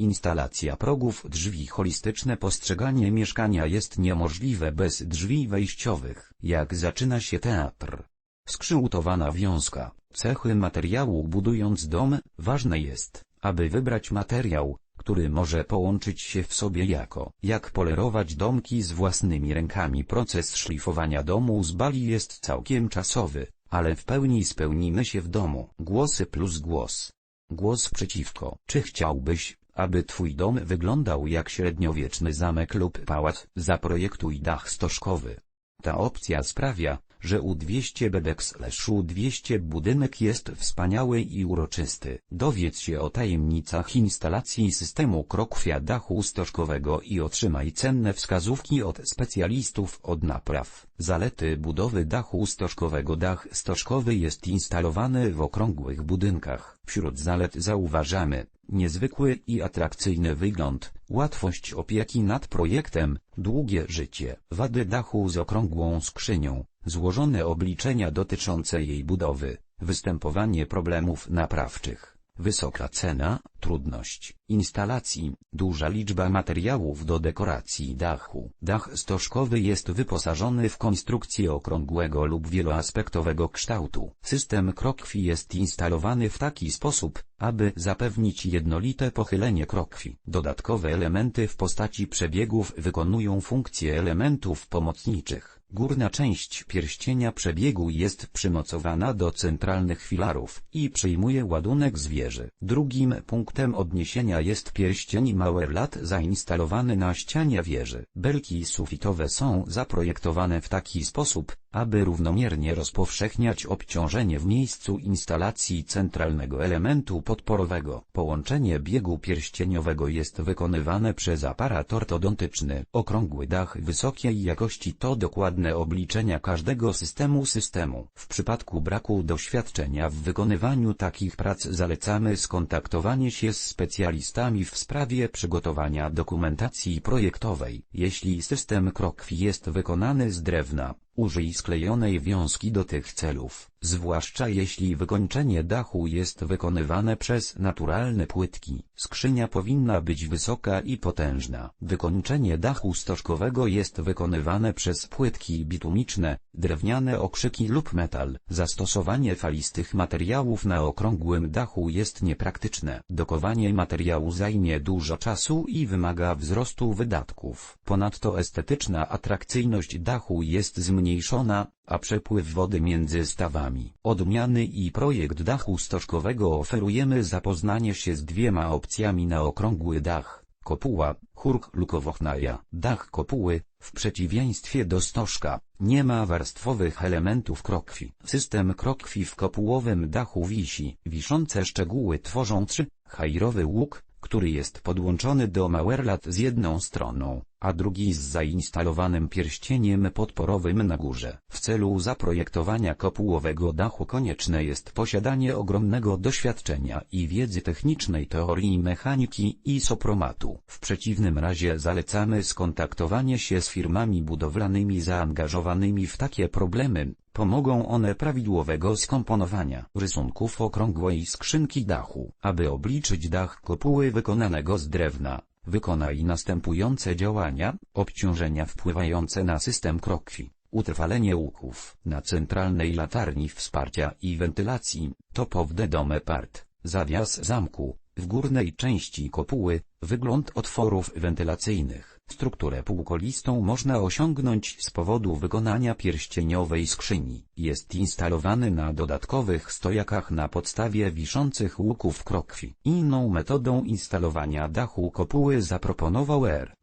Instalacja progów drzwi holistyczne postrzeganie mieszkania jest niemożliwe bez drzwi wejściowych. Jak zaczyna się teatr? Skrzyłtowana wiązka. Cechy materiału budując dom, ważne jest, aby wybrać materiał, który może połączyć się w sobie jako, jak polerować domki z własnymi rękami. Proces szlifowania domu z bali jest całkiem czasowy, ale w pełni spełnimy się w domu. Głosy plus głos. Głos przeciwko. Czy chciałbyś, aby twój dom wyglądał jak średniowieczny zamek lub pałac? Zaprojektuj dach stożkowy. Ta opcja sprawia, że U200 BBX-U200 budynek jest wspaniały i uroczysty. Dowiedz się o tajemnicach instalacji systemu krokwia dachu stożkowego i otrzymaj cenne wskazówki od specjalistów od napraw. Zalety budowy dachu stożkowego Dach stożkowy jest instalowany w okrągłych budynkach. Wśród zalet zauważamy niezwykły i atrakcyjny wygląd, łatwość opieki nad projektem, długie życie, wady dachu z okrągłą skrzynią, złożone obliczenia dotyczące jej budowy, występowanie problemów naprawczych, wysoka cena, trudność instalacji, duża liczba materiałów do dekoracji dachu. Dach stożkowy jest wyposażony w konstrukcję okrągłego lub wieloaspektowego kształtu. System krokwi jest instalowany w taki sposób, aby zapewnić jednolite pochylenie krokwi. Dodatkowe elementy w postaci przebiegów wykonują funkcję elementów pomocniczych. Górna część pierścienia przebiegu jest przymocowana do centralnych filarów i przyjmuje ładunek z wieży. Drugim punktem odniesienia jest pierścień Mauerlat zainstalowany na ścianie wieży. Belki sufitowe są zaprojektowane w taki sposób, aby równomiernie rozpowszechniać obciążenie w miejscu instalacji centralnego elementu podporowego. Połączenie biegu pierścieniowego jest wykonywane przez aparat ortodontyczny. Okrągły dach wysokiej jakości to dokładne obliczenia każdego systemu systemu. W przypadku braku doświadczenia w wykonywaniu takich prac zalecamy skontaktowanie się z specjalistami w sprawie przygotowania dokumentacji projektowej. Jeśli system krokwi jest wykonany z drewna, Użyj sklejonej wiązki do tych celów, zwłaszcza jeśli wykończenie dachu jest wykonywane przez naturalne płytki. Skrzynia powinna być wysoka i potężna. Wykończenie dachu stożkowego jest wykonywane przez płytki bitumiczne, drewniane okrzyki lub metal. Zastosowanie falistych materiałów na okrągłym dachu jest niepraktyczne. Dokowanie materiału zajmie dużo czasu i wymaga wzrostu wydatków. Ponadto estetyczna atrakcyjność dachu jest zmniejszona a przepływ wody między stawami. Odmiany i projekt dachu stożkowego oferujemy zapoznanie się z dwiema opcjami na okrągły dach. Kopuła, churk lukowochnaja. Dach kopuły, w przeciwieństwie do stożka, nie ma warstwowych elementów krokwi. System krokwi w kopułowym dachu wisi. Wiszące szczegóły tworzą trzy, hajrowy łuk, który jest podłączony do Mauerlat z jedną stroną, a drugi z zainstalowanym pierścieniem podporowym na górze. W celu zaprojektowania kopułowego dachu konieczne jest posiadanie ogromnego doświadczenia i wiedzy technicznej teorii mechaniki i sopromatu. W przeciwnym razie zalecamy skontaktowanie się z firmami budowlanymi zaangażowanymi w takie problemy, Pomogą one prawidłowego skomponowania rysunków okrągłej skrzynki dachu. Aby obliczyć dach kopuły wykonanego z drewna, wykonaj następujące działania, obciążenia wpływające na system krokwi, utrwalenie łuków na centralnej latarni wsparcia i wentylacji, top of dome part, zawias zamku, w górnej części kopuły, wygląd otworów wentylacyjnych. Strukturę półkolistą można osiągnąć z powodu wykonania pierścieniowej skrzyni. Jest instalowany na dodatkowych stojakach na podstawie wiszących łuków krokwi. Inną metodą instalowania dachu kopuły zaproponował R.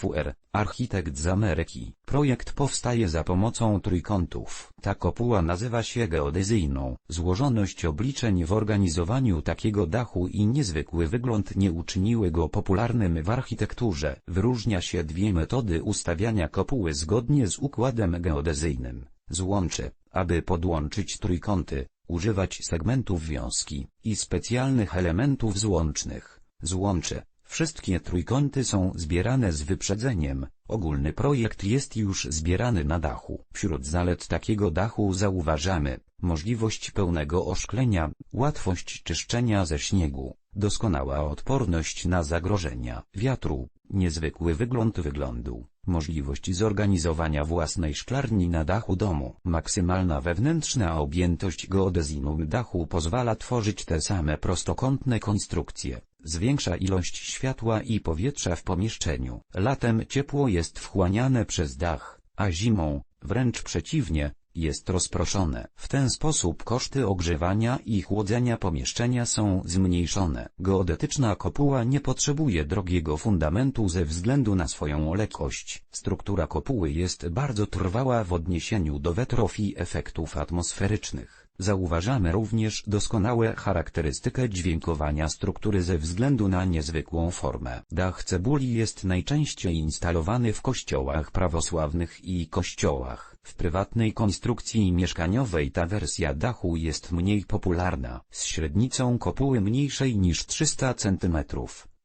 B. FUR, architekt z Ameryki. Projekt powstaje za pomocą trójkątów. Ta kopuła nazywa się geodezyjną. Złożoność obliczeń w organizowaniu takiego dachu i niezwykły wygląd nie uczyniły go popularnym w architekturze. Wyróżnia się dwie metody ustawiania kopuły zgodnie z układem geodezyjnym. Złącze, aby podłączyć trójkąty, używać segmentów wiązki i specjalnych elementów złącznych. Złącze, Wszystkie trójkąty są zbierane z wyprzedzeniem, ogólny projekt jest już zbierany na dachu. Wśród zalet takiego dachu zauważamy możliwość pełnego oszklenia, łatwość czyszczenia ze śniegu, doskonała odporność na zagrożenia wiatru, niezwykły wygląd wyglądu, możliwość zorganizowania własnej szklarni na dachu domu. Maksymalna wewnętrzna objętość geodezinu dachu pozwala tworzyć te same prostokątne konstrukcje. Zwiększa ilość światła i powietrza w pomieszczeniu. Latem ciepło jest wchłaniane przez dach, a zimą, wręcz przeciwnie, jest rozproszone. W ten sposób koszty ogrzewania i chłodzenia pomieszczenia są zmniejszone. Geodetyczna kopuła nie potrzebuje drogiego fundamentu ze względu na swoją lekkość. Struktura kopuły jest bardzo trwała w odniesieniu do wetrów i efektów atmosferycznych. Zauważamy również doskonałe charakterystykę dźwiękowania struktury ze względu na niezwykłą formę. Dach cebuli jest najczęściej instalowany w kościołach prawosławnych i kościołach. W prywatnej konstrukcji mieszkaniowej ta wersja dachu jest mniej popularna, z średnicą kopuły mniejszej niż 300 cm.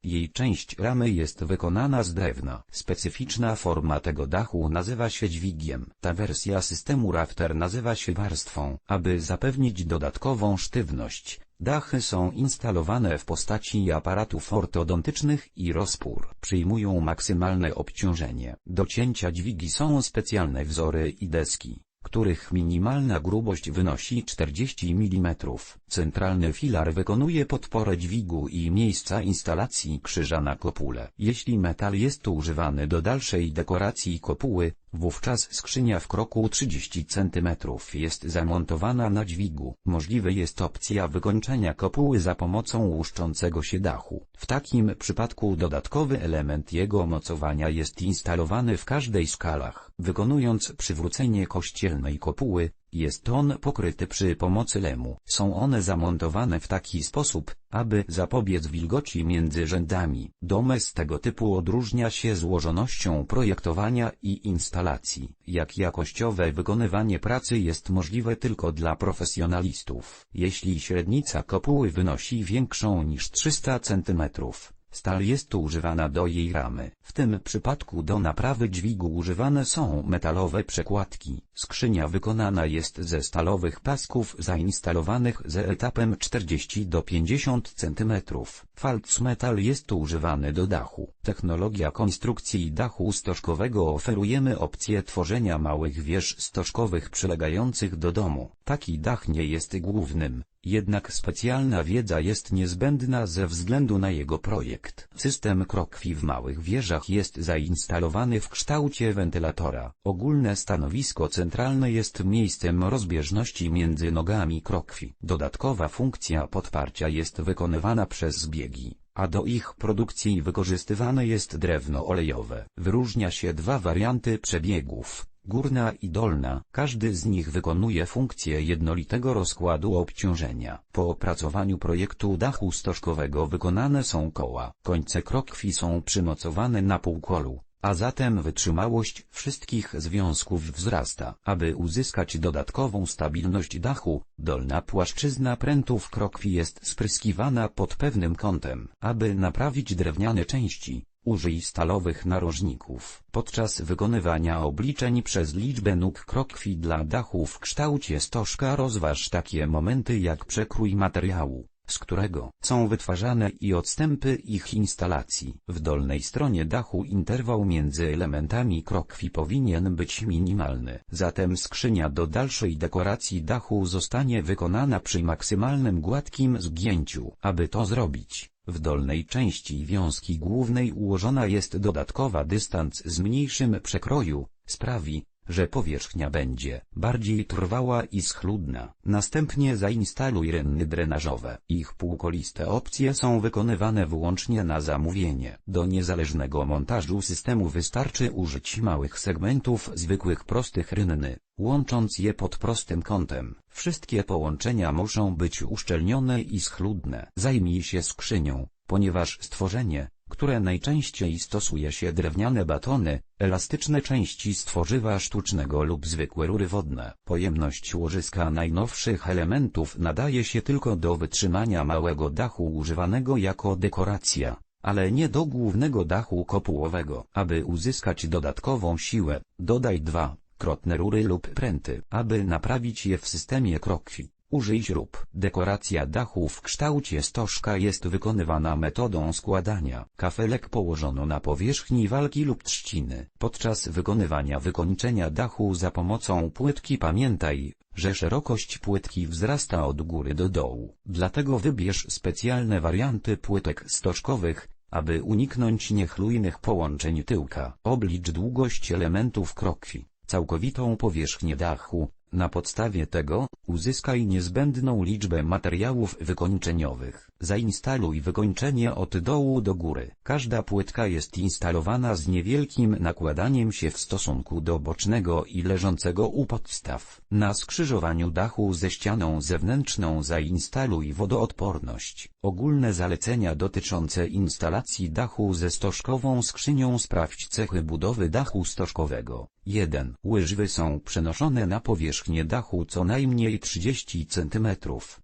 Jej część ramy jest wykonana z drewna. Specyficzna forma tego dachu nazywa się dźwigiem. Ta wersja systemu rafter nazywa się warstwą. Aby zapewnić dodatkową sztywność, dachy są instalowane w postaci aparatów ortodontycznych i rozpór. Przyjmują maksymalne obciążenie. Do cięcia dźwigi są specjalne wzory i deski których minimalna grubość wynosi 40 mm. Centralny filar wykonuje podporę dźwigu i miejsca instalacji krzyża na kopule. Jeśli metal jest używany do dalszej dekoracji kopuły, Wówczas skrzynia w kroku 30 cm jest zamontowana na dźwigu. Możliwe jest opcja wykończenia kopuły za pomocą łuszczącego się dachu. W takim przypadku dodatkowy element jego mocowania jest instalowany w każdej skalach. Wykonując przywrócenie kościelnej kopuły, jest on pokryty przy pomocy lemu. Są one zamontowane w taki sposób, aby zapobiec wilgoci między rzędami. Domes tego typu odróżnia się złożonością projektowania i instalacji. Jak jakościowe wykonywanie pracy jest możliwe tylko dla profesjonalistów. Jeśli średnica kopuły wynosi większą niż 300 cm, Stal jest używana do jej ramy. W tym przypadku do naprawy dźwigu używane są metalowe przekładki. Skrzynia wykonana jest ze stalowych pasków zainstalowanych ze etapem 40 do 50 cm. Falc metal jest używany do dachu. Technologia konstrukcji dachu stożkowego oferujemy opcję tworzenia małych wież stożkowych przylegających do domu. Taki dach nie jest głównym, jednak specjalna wiedza jest niezbędna ze względu na jego projekt. System krokwi w małych wieżach jest zainstalowany w kształcie wentylatora. Ogólne stanowisko centralne jest miejscem rozbieżności między nogami krokwi. Dodatkowa funkcja podparcia jest wykonywana przez zbiegi a do ich produkcji wykorzystywane jest drewno olejowe. Wyróżnia się dwa warianty przebiegów górna i dolna, każdy z nich wykonuje funkcję jednolitego rozkładu obciążenia. Po opracowaniu projektu dachu stożkowego wykonane są koła. Końce krokwi są przymocowane na półkolu, a zatem wytrzymałość wszystkich związków wzrasta. Aby uzyskać dodatkową stabilność dachu, dolna płaszczyzna prętów krokwi jest spryskiwana pod pewnym kątem. Aby naprawić drewniane części, Użyj stalowych narożników. Podczas wykonywania obliczeń przez liczbę nóg krokwi dla dachu w kształcie stożka rozważ takie momenty jak przekrój materiału, z którego są wytwarzane i odstępy ich instalacji. W dolnej stronie dachu interwał między elementami krokwi powinien być minimalny. Zatem skrzynia do dalszej dekoracji dachu zostanie wykonana przy maksymalnym gładkim zgięciu. Aby to zrobić, w dolnej części wiązki głównej ułożona jest dodatkowa dystans z mniejszym przekroju, sprawi, że powierzchnia będzie bardziej trwała i schludna. Następnie zainstaluj rynny drenażowe. Ich półkoliste opcje są wykonywane wyłącznie na zamówienie. Do niezależnego montażu systemu wystarczy użyć małych segmentów zwykłych prostych rynny, łącząc je pod prostym kątem. Wszystkie połączenia muszą być uszczelnione i schludne. Zajmij się skrzynią, ponieważ stworzenie, które najczęściej stosuje się drewniane batony, elastyczne części stworzywa sztucznego lub zwykłe rury wodne. Pojemność łożyska najnowszych elementów nadaje się tylko do wytrzymania małego dachu używanego jako dekoracja ale nie do głównego dachu kopułowego. Aby uzyskać dodatkową siłę, dodaj dwa krotne rury lub pręty. Aby naprawić je w systemie krokwi, Użyj śrub. Dekoracja dachu w kształcie stożka jest wykonywana metodą składania. Kafelek położono na powierzchni walki lub trzciny. Podczas wykonywania wykończenia dachu za pomocą płytki pamiętaj, że szerokość płytki wzrasta od góry do dołu. Dlatego wybierz specjalne warianty płytek stożkowych, aby uniknąć niechlujnych połączeń tyłka. Oblicz długość elementów krokwi, całkowitą powierzchnię dachu, na podstawie tego, uzyskaj niezbędną liczbę materiałów wykończeniowych. Zainstaluj wykończenie od dołu do góry. Każda płytka jest instalowana z niewielkim nakładaniem się w stosunku do bocznego i leżącego u podstaw. Na skrzyżowaniu dachu ze ścianą zewnętrzną zainstaluj wodoodporność. Ogólne zalecenia dotyczące instalacji dachu ze stożkową skrzynią sprawdź cechy budowy dachu stożkowego. 1. Łyżwy są przenoszone na powierzchnię dachu co najmniej 30 cm.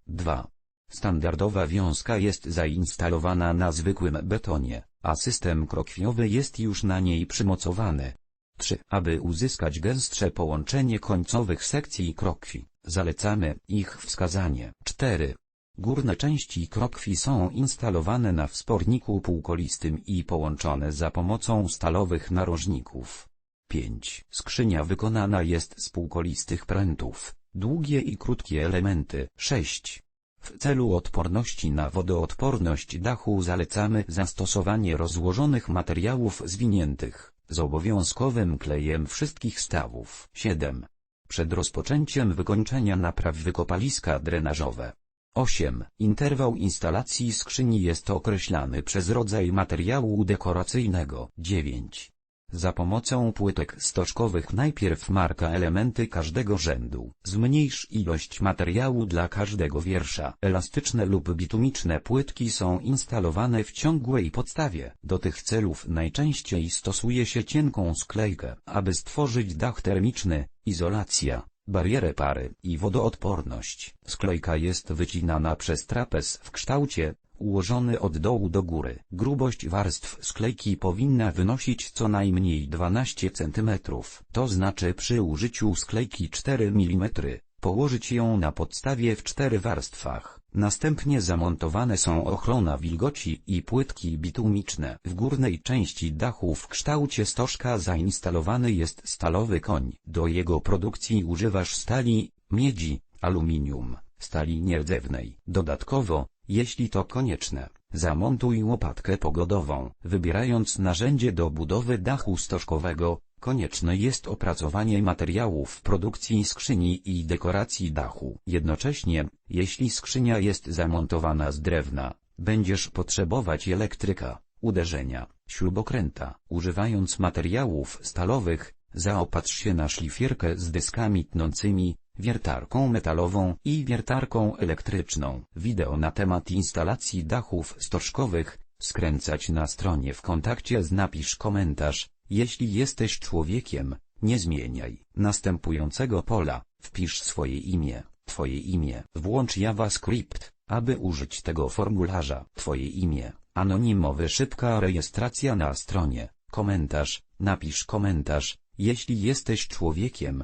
2. Standardowa wiązka jest zainstalowana na zwykłym betonie, a system krokwiowy jest już na niej przymocowany. 3. Aby uzyskać gęstsze połączenie końcowych sekcji krokwi, zalecamy ich wskazanie. 4. Górne części krokwi są instalowane na wsporniku półkolistym i połączone za pomocą stalowych narożników. 5. Skrzynia wykonana jest z półkolistych prętów, długie i krótkie elementy. 6. W celu odporności na wodoodporność dachu zalecamy zastosowanie rozłożonych materiałów zwiniętych, z obowiązkowym klejem wszystkich stawów. 7. Przed rozpoczęciem wykończenia napraw wykopaliska drenażowe. 8. Interwał instalacji skrzyni jest określany przez rodzaj materiału dekoracyjnego. 9. Za pomocą płytek stożkowych najpierw marka elementy każdego rzędu. Zmniejsz ilość materiału dla każdego wiersza. Elastyczne lub bitumiczne płytki są instalowane w ciągłej podstawie. Do tych celów najczęściej stosuje się cienką sklejkę, aby stworzyć dach termiczny, izolacja, barierę pary i wodoodporność. Sklejka jest wycinana przez trapez w kształcie, ułożony od dołu do góry. Grubość warstw sklejki powinna wynosić co najmniej 12 cm. To znaczy przy użyciu sklejki 4 mm, położyć ją na podstawie w cztery warstwach. Następnie zamontowane są ochrona wilgoci i płytki bitumiczne. W górnej części dachu w kształcie stożka zainstalowany jest stalowy koń. Do jego produkcji używasz stali, miedzi, aluminium, stali nierdzewnej. Dodatkowo, jeśli to konieczne, zamontuj łopatkę pogodową. Wybierając narzędzie do budowy dachu stożkowego, konieczne jest opracowanie materiałów produkcji skrzyni i dekoracji dachu. Jednocześnie, jeśli skrzynia jest zamontowana z drewna, będziesz potrzebować elektryka, uderzenia, śrubokręta. Używając materiałów stalowych, zaopatrz się na szlifierkę z dyskami tnącymi, wiertarką metalową i wiertarką elektryczną. Wideo na temat instalacji dachów stożkowych, skręcać na stronie w kontakcie z napisz komentarz, jeśli jesteś człowiekiem, nie zmieniaj następującego pola, wpisz swoje imię, twoje imię, włącz JavaScript, aby użyć tego formularza, twoje imię, anonimowy szybka rejestracja na stronie, komentarz, napisz komentarz, jeśli jesteś człowiekiem,